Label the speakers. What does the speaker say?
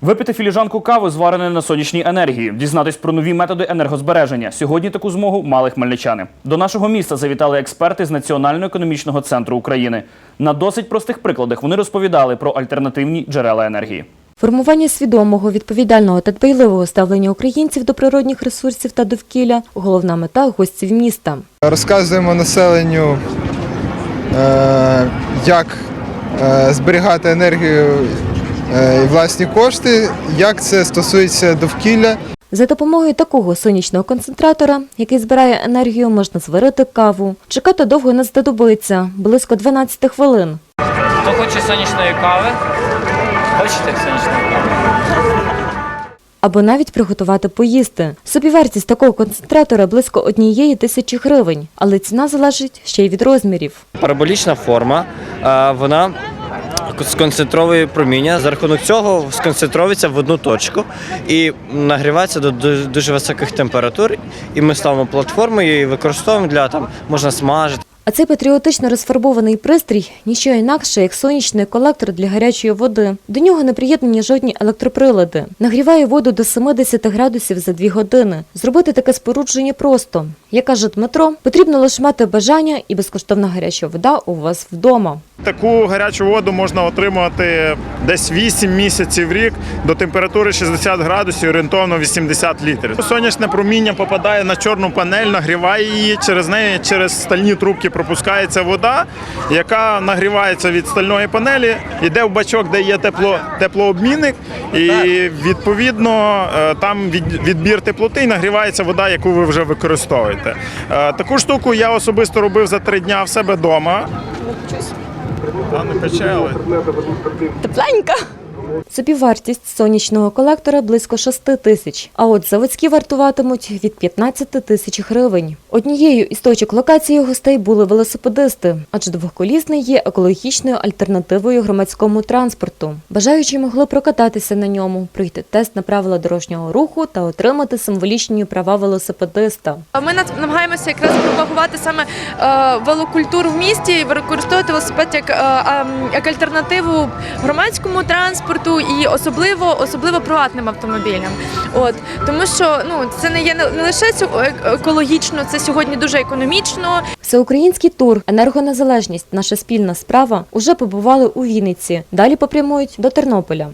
Speaker 1: Випити філіжанку кави, звареної на сонячній енергії, дізнатись про нові методи енергозбереження. Сьогодні таку змогу мали хмельничани. До нашого міста завітали експерти з Національного економічного центру України. На досить простих прикладах вони розповідали про альтернативні джерела енергії.
Speaker 2: Формування свідомого, відповідального та дбайливого ставлення українців до природних ресурсів та довкілля – головна мета гостів міста.
Speaker 3: Розказуємо населенню, е, як е, зберігати енергію власні кошти, як це стосується довкілля.
Speaker 2: За допомогою такого сонячного концентратора, який збирає енергію, можна зварити каву. Чекати довго не знадобиться – близько 12 хвилин.
Speaker 4: Хто хоче сонячної кави? Хочете сонячної кави?
Speaker 2: Або навіть приготувати поїсти. Собівартість такого концентратора близько однієї тисячі гривень, але ціна залежить ще й від розмірів.
Speaker 5: Параболічна форма, е, вона сконцентровує проміння. За рахунок цього сконцентрується в одну точку і нагрівається до дуже високих температур. І ми ставимо платформу і використовуємо для там можна смажити.
Speaker 2: А цей патріотично розфарбований пристрій – ніщо інакше, як сонячний колектор для гарячої води. До нього не приєднані жодні електроприлади. Нагріває воду до 70 градусів за 2 години. Зробити таке спорудження просто. Як каже Дмитро, потрібно лише мати бажання і безкоштовна гаряча вода у вас вдома.
Speaker 6: Таку гарячу воду можна отримувати десь 8 місяців в рік до температури 60 градусів, орієнтовно 80 літрів. Сонячне проміння попадає на чорну панель, нагріває її. Через неї через стальні трубки пропускається вода, яка нагрівається від стальної панелі, йде в бачок, де є тепло, теплообмінник, і відповідно е, там від- відбір теплоти і нагрівається вода, яку ви вже використовуєте. Е, Таку штуку я особисто робив за три дня в себе вдома. Та не але
Speaker 2: Тепленька! Собівартість сонячного колектора близько 6 тисяч, а от заводські вартуватимуть від 15 тисяч гривень. Однією із точок локації гостей були велосипедисти, адже двохколісний є екологічною альтернативою громадському транспорту. Бажаючі могли прокататися на ньому, пройти тест на правила дорожнього руху та отримати символічні права велосипедиста.
Speaker 7: Ми намагаємося якраз пропагувати саме е, велокультуру в місті і використовувати велосипед як, е, як альтернативу громадському транспорту і особливо особливо приватним автомобілям. От тому що ну це не є не лише е- екологічно, це сьогодні дуже економічно.
Speaker 2: Всеукраїнський тур Енергонезалежність наша спільна справа уже побували у Вінниці. Далі попрямують до Тернополя.